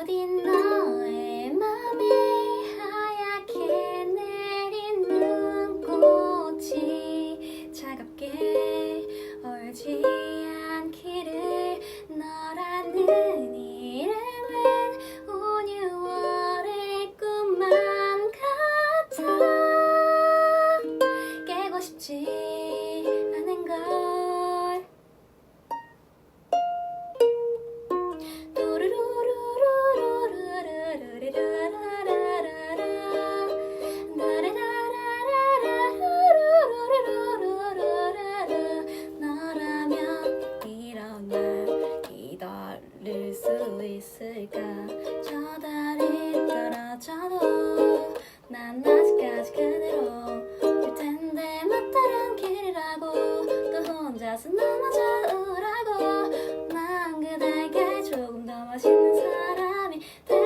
부디 너의 맘에 하얗게 내린 눈꽃이 차갑게 얼지 수 있을까? 저 달이 떨어져도 난 아직까지 그대로일 텐데 맞다른 길이라고 또 혼자서 넘어져 으 라고 난 그대에게 조금 더 멋있는 사람이 되